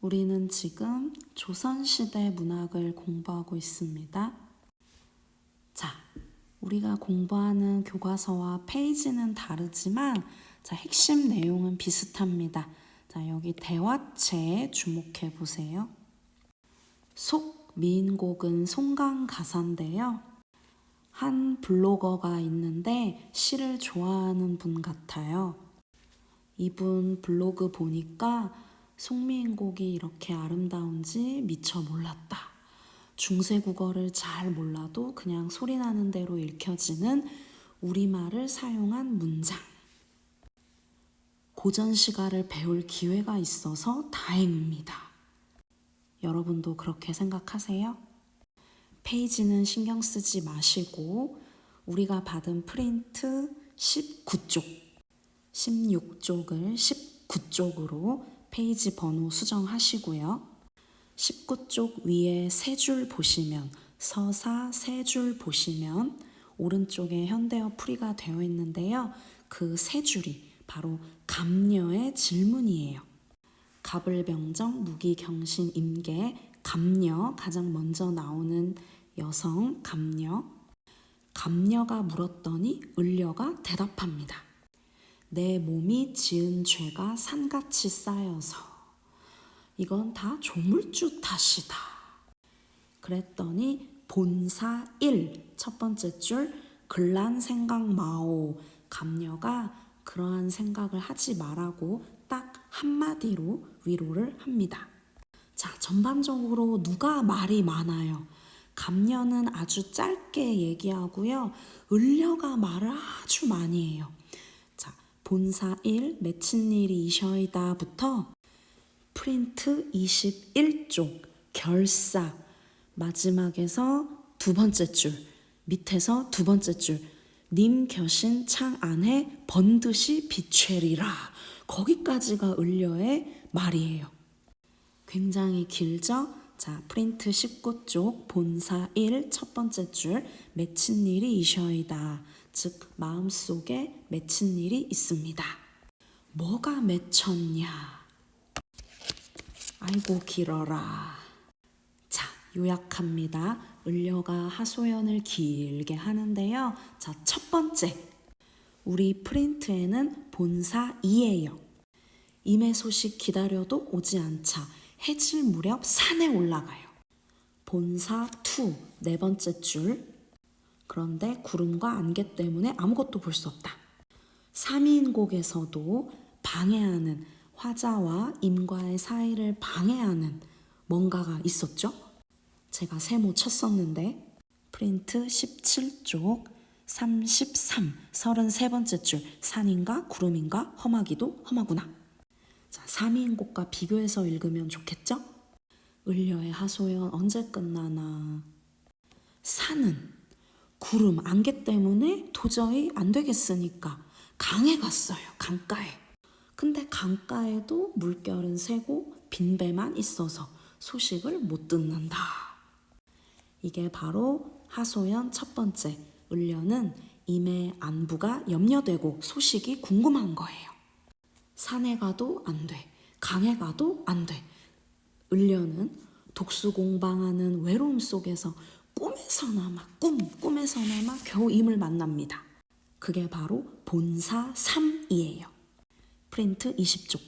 우리는 지금 조선시대 문학을 공부하고 있습니다. 자, 우리가 공부하는 교과서와 페이지는 다르지만, 자, 핵심 내용은 비슷합니다. 자, 여기 대화체에 주목해 보세요. 속 미인곡은 송강 가사인데요. 한 블로거가 있는데 시를 좋아하는 분 같아요. 이분 블로그 보니까 송미인곡이 이렇게 아름다운지 미처 몰랐다. 중세 국어를 잘 몰라도 그냥 소리나는 대로 읽혀지는 우리말을 사용한 문장. 고전 시가를 배울 기회가 있어서 다행입니다. 여러분도 그렇게 생각하세요? 페이지는 신경 쓰지 마시고 우리가 받은 프린트 19쪽, 16쪽을 19쪽으로 페이지 번호 수정하시고요. 19쪽 위에 세 줄 보시면 서사 세 줄 보시면 오른쪽에 현대어 풀이가 되어 있는데요. 그 세 줄이 바로 감녀의 질문이에요. 가불병정, 무기경신, 임계, 감녀 가장 먼저 나오는 여성 감녀. 감녀가 물었더니 을려가 대답합니다. 내 몸이 지은 죄가 산같이 쌓여서 이건 다 조물주 탓이다. 그랬더니 본사 1, 첫 번째 줄, 글란 생각 마오. 감녀가 그러한 생각을 하지 말라고 딱 한마디로 위로를 합니다. 자, 전반적으로 누가 말이 많아요? 감녀는 아주 짧게 얘기하고요. 을려가 말을 아주 많이 해요. 자, 본사 1, 맺힌 일이 이셔이다부터 프린트 21쪽, 결사, 마지막에서 두 번째 줄, 밑에서 두 번째 줄, 님 겨신 창 안에 번듯이 비추리라. 거기까지가 을려의 말이에요. 굉장히 길죠? 자, 프린트 19쪽 본사 1 첫 번째 줄 맺힌 일이 이셔이다. 즉 마음속에 맺힌 일이 있습니다. 뭐가 맺혔냐? 아이고 길어라. 자, 요약합니다. 을려가 하소연을 길게 하는데요. 자, 첫 번째. 우리 프린트에는 본사 2예요. 임의 소식 기다려도 오지 않자 해질 무렵 산에 올라가요. 본사 2, 네 번째 줄. 그런데 구름과 안개 때문에 아무것도 볼 수 없다. 3인곡에서도 방해하는 화자와 임과의 사이를 방해하는 뭔가가 있었죠? 제가 세모 쳤었는데 프린트 17쪽 33, 33번째 줄 산인가 구름인가 험하기도 험하구나. 자, 3인곡과 비교해서 읽으면 좋겠죠? 을려의 하소연 언제 끝나나? 산은 구름, 안개 때문에 도저히 안 되겠으니까 강에 갔어요. 강가에. 근데 강가에도 물결은 새고 빈배만 있어서 소식을 못 듣는다. 이게 바로 하소연 첫 번째 을려는 임의 안부가 염려되고 소식이 궁금한 거예요. 산에 가도 안 돼. 강에 가도 안 돼. 을려는 독수 공방하는 외로움 속에서 꿈에서나마 꿈, 꿈에서나마 겨우 임을 만납니다. 그게 바로 본사 3이에요. 프린트 20쪽.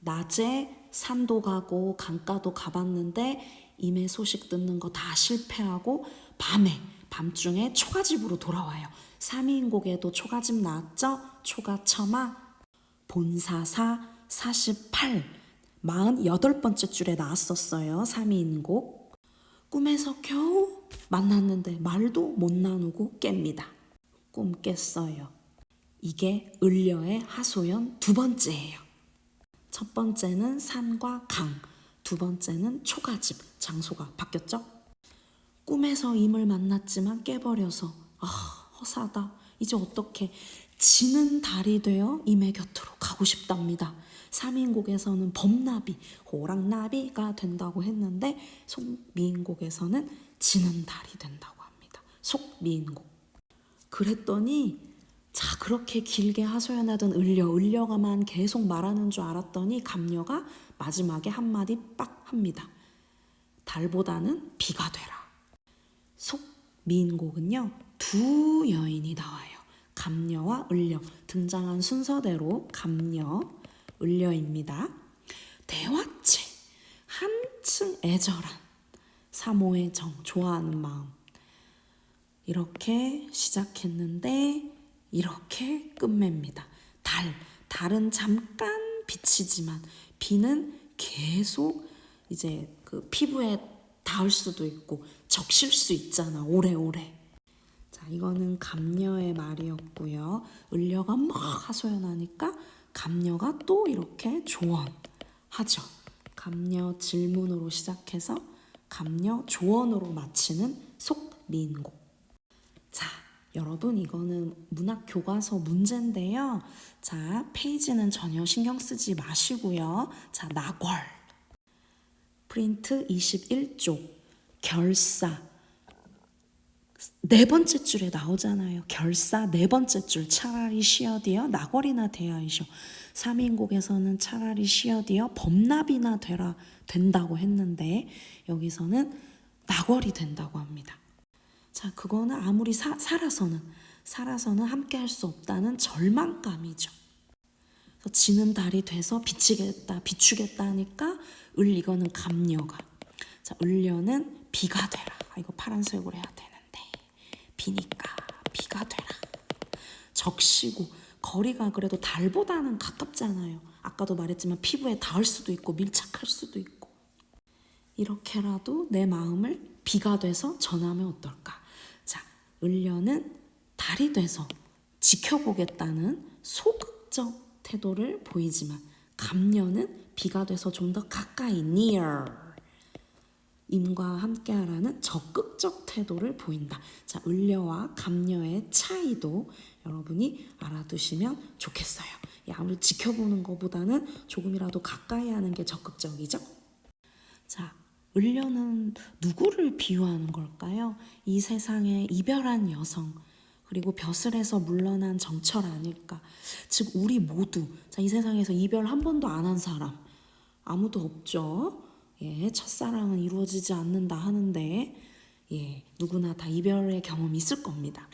낮에 산도 가고 강가도 가봤는데 임의 소식 듣는 거 다 실패하고 밤에 밤중에 초가집으로 돌아와요. 3인곡에도 초가집 나왔죠? 초가처마 본사사 48 48번째 줄에 나왔었어요. 3인곡 꿈에서 겨우 만났는데 말도 못 나누고 깹니다. 꿈 깼어요. 이게 을려의 하소연 두 번째예요. 첫 번째는 산과 강, 두 번째는 초가집, 장소가 바뀌었죠? 꿈에서 임을 만났지만 깨버려서 아 허사다. 이제 어떻게 지는 달이 되어 임의 곁으로 가고 싶답니다. 3인곡에서는 범나비, 호랑나비가 된다고 했는데 속미인곡에서는 지는 달이 된다고 합니다. 속미인곡. 그랬더니 자 그렇게 길게 하소연하던 을려, 을려가만 계속 말하는 줄 알았더니 감녀가 마지막에 한마디 빡 합니다. 달보다는 비가 되라. 속 미인곡은요 두 여인이 나와요. 감녀와 을려 등장한 순서대로 감녀, 을려입니다. 대화체 한층 애절한 사모의 정 좋아하는 마음 이렇게 시작했는데 이렇게 끝맵니다. 달 달은 잠깐 비치지만 비는 계속 이제 그 피부에 닿을 수도 있고 적실 수 있잖아 오래오래. 자 이거는 감녀의 말이었고요. 을려가 막 하소연하니까 감녀가 또 이렇게 조언하죠. 감녀 질문으로 시작해서 감녀 조언으로 마치는 속민곡. 자, 여러분 이거는 문학 교과서 문제인데요. 자, 페이지는 전혀 신경 쓰지 마시고요. 자, 낙월. 프린트 21쪽. 결사. 네 번째 줄에 나오잖아요. 결사 네 번째 줄 차라리 쉬어디어 낙월이나 대하이쇼. 3인곡에서는 차라리 쉬어디어 범납이나 되라 된다고 했는데 여기서는 낙월이 된다고 합니다. 자, 그거는 아무리 사, 살아서는 살아서는 함께 할 수 없다는 절망감이죠. 그래서 지는 달이 돼서 비치겠다, 비추겠다 하니까 을 이거는 감녀가. 자, 을려는 비가 되라. 아, 이거 파란색으로 해야 되는데. 비니까 비가 되라. 적시고 거리가 그래도 달보다는 가깝잖아요. 아까도 말했지만 피부에 닿을 수도 있고 밀착할 수도 있고. 이렇게라도 내 마음을 비가 돼서 전하면 어떨까? 자, 을려는 달이 돼서 지켜보겠다는 소극적 태도를 보이지만 감녀는 비가 돼서 좀 더 가까이 near 임과 함께하라는 적극적 태도를 보인다. 자, 을려와 감녀의 차이도 여러분이 알아두시면 좋겠어요. 예, 아무리 지켜보는 것보다는 조금이라도 가까이 하는 게 적극적이죠. 자, 을려는 누구를 비유하는 걸까요? 이 세상에 이별한 여성, 그리고 벼슬에서 물러난 정철 아닐까. 즉, 우리 모두, 자, 이 세상에서 이별 한 번도 안 한 사람, 아무도 없죠. 예, 첫사랑은 이루어지지 않는다 하는데, 예, 누구나 다 이별의 경험이 있을 겁니다.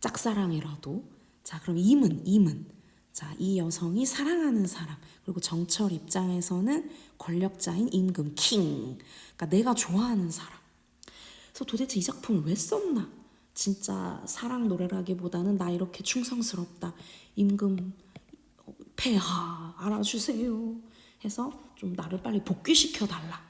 짝사랑이라도. 자, 그럼 임은, 임은. 자, 이 여성이 사랑하는 사람, 그리고 정철 입장에서는 권력자인 임금, 킹. 그러니까 내가 좋아하는 사람. 그래서 도대체 이 작품을 왜 썼나? 진짜 사랑 노래라기보다는 나 이렇게 충성스럽다. 임금 어, 폐하 알아주세요. 해서 좀 나를 빨리 복귀시켜 달라.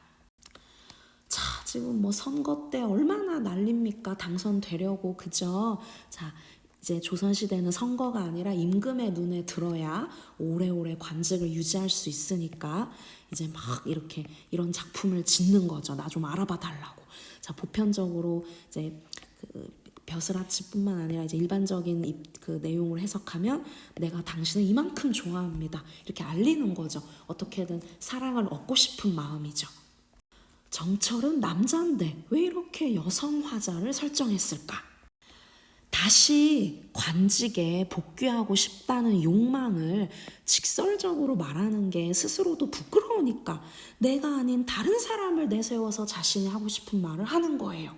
자, 지금 뭐 선거 때 얼마나 난립니까? 당선되려고 그죠? 자, 이제 조선시대는 선거가 아니라 임금의 눈에 들어야 오래오래 관직을 유지할 수 있으니까 이제 막 이렇게 이런 작품을 짓는 거죠. 나 좀 알아봐 달라고. 자, 보편적으로 이제 그 벼슬아치뿐만 아니라 이제 일반적인 이- 그 내용을 해석하면 내가 당신을 이만큼 좋아합니다. 이렇게 알리는 거죠. 어떻게든 사랑을 얻고 싶은 마음이죠. 정철은 남자인데 왜 이렇게 여성 화자를 설정했을까? 다시 관직에 복귀하고 싶다는 욕망을 직설적으로 말하는 게 스스로도 부끄러우니까 내가 아닌 다른 사람을 내세워서 자신이 하고 싶은 말을 하는 거예요.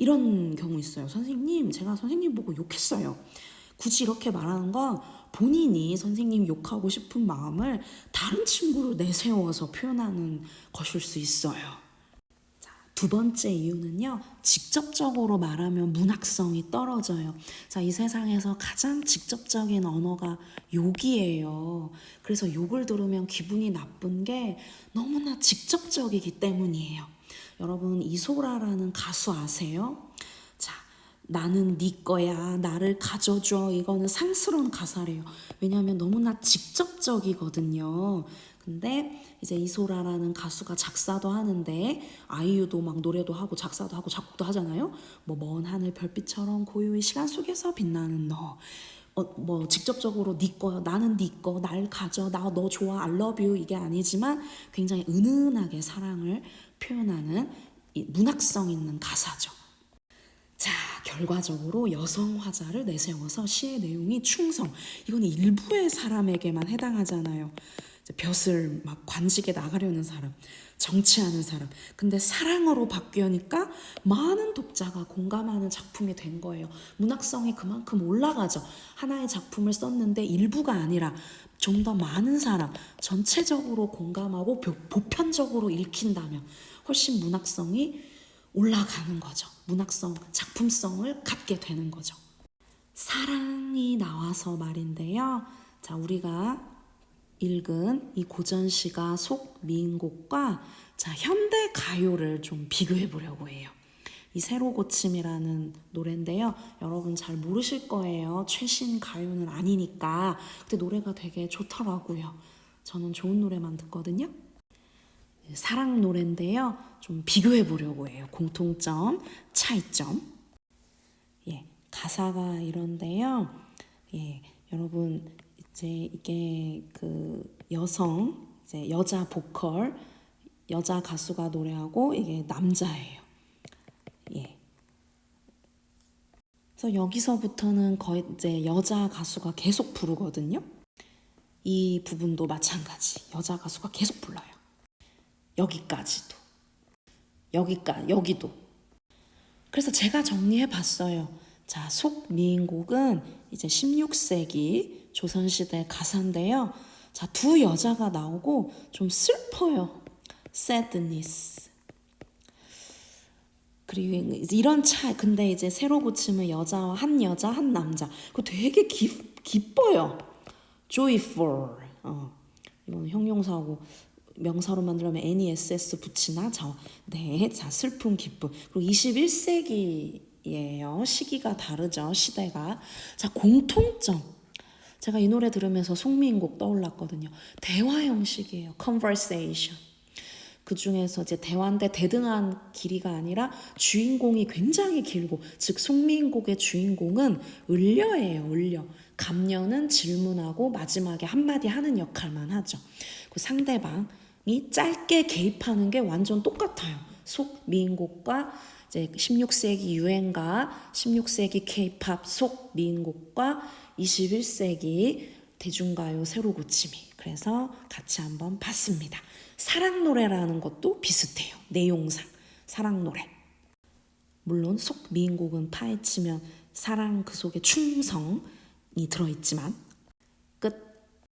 이런 경우 있어요. 선생님, 제가 선생님 보고 욕했어요. 굳이 이렇게 말하는 건 본인이 선생님 욕하고 싶은 마음을 다른 친구로 내세워서 표현하는 것일 수 있어요. 자, 두 번째 이유는요, 직접적으로 말하면 문학성이 떨어져요. 자, 이 세상에서 가장 직접적인 언어가 욕이에요. 그래서 욕을 들으면 기분이 나쁜 게 너무나 직접적이기 때문이에요. 여러분, 이소라라는 가수 아세요? 자, 나는 네 거야. 나를 가져줘. 이거는 상스러운 가사래요. 왜냐하면 너무나 직접적이거든요. 근데 이제 이소라라는 가수가 작사도 하는데 아이유도 막 노래도 하고 작사도 하고 작곡도 하잖아요. 뭐 먼 하늘 별빛처럼 고요히 시간 속에서 빛나는 너. 어, 뭐 직접적으로 네 거, 나는 네 거, 날 가져, 나 너 좋아, I love you 이게 아니지만 굉장히 은은하게 사랑을 표현하는 이 문학성 있는 가사죠. 자, 결과적으로 여성 화자를 내세워서 시의 내용이 충성. 이건 일부의 사람에게만 해당하잖아요. 벼슬 막 관직에 나가려는 사람, 정치하는 사람. 근데 사랑으로 바뀌니까 많은 독자가 공감하는 작품이 된 거예요. 문학성이 그만큼 올라가죠. 하나의 작품을 썼는데 일부가 아니라 좀 더 많은 사람, 전체적으로 공감하고 보- 보편적으로 읽힌다면 훨씬 문학성이 올라가는 거죠. 문학성, 작품성을 갖게 되는 거죠. 사랑이 나와서 말인데요. 자, 우리가 읽은 이 고전시가 속 미인곡과 자, 현대 가요를 좀 비교해 보려고 해요. 이 새로 고침이라는 노래인데요. 여러분 잘 모르실 거예요. 최신 가요는 아니니까. 근데 노래가 되게 좋더라고요. 저는 좋은 노래만 듣거든요. 네, 사랑 노래인데요. 좀 비교해 보려고 해요. 공통점, 차이점. 예, 가사가 이런데요. 예, 여러분 이제 이게 그 여성 이제 여자 보컬 여자 가수가 노래하고 이게 남자예요. 예. 그래서 여기서부터는 거의 이제 여자 가수가 계속 부르거든요. 이 부분도 마찬가지. 여자 가수가 계속 불러요. 여기까지도. 여기까 여기도. 그래서 제가 정리해 봤어요. 자, 속 미인곡은 이제 16세기 조선시대 가사인데요. 자, 두 여자가 나오고 좀 슬퍼요. sadness. 그리고 이런 차, 근데 이제 새로 고침은 여자와 한 여자, 한 남자. 그 되게 기, 기뻐요. joyful. 어, 이거는 형용사하고 명사로 만들려면 NESS 붙이나? 저, 네, 자, 슬픔, 기쁨. 그리고 21세기예요. 시기가 다르죠, 시대가. 자, 공통점. 제가 이 노래 들으면서 송민곡 떠올랐거든요. 대화 형식이에요. conversation. 그 중에서 이제 대화인데 대등한 길이가 아니라 주인공이 굉장히 길고 즉 송민곡의 주인공은 을려예요. 을려. 감녀는 질문하고 마지막에 한마디 하는 역할만 하죠. 그 상대방이 짧게 개입하는 게 완전 똑같아요. 속 미인곡과 이제 16세기 유행가, 16세기 케이팝 속 미인곡과 21세기 대중가요 새로 고침이. 그래서 같이 한번 봤습니다. 사랑 노래라는 것도 비슷해요. 내용상 사랑 노래. 물론 속 미인곡은 파헤치면 사랑 그 속에 충성이 들어있지만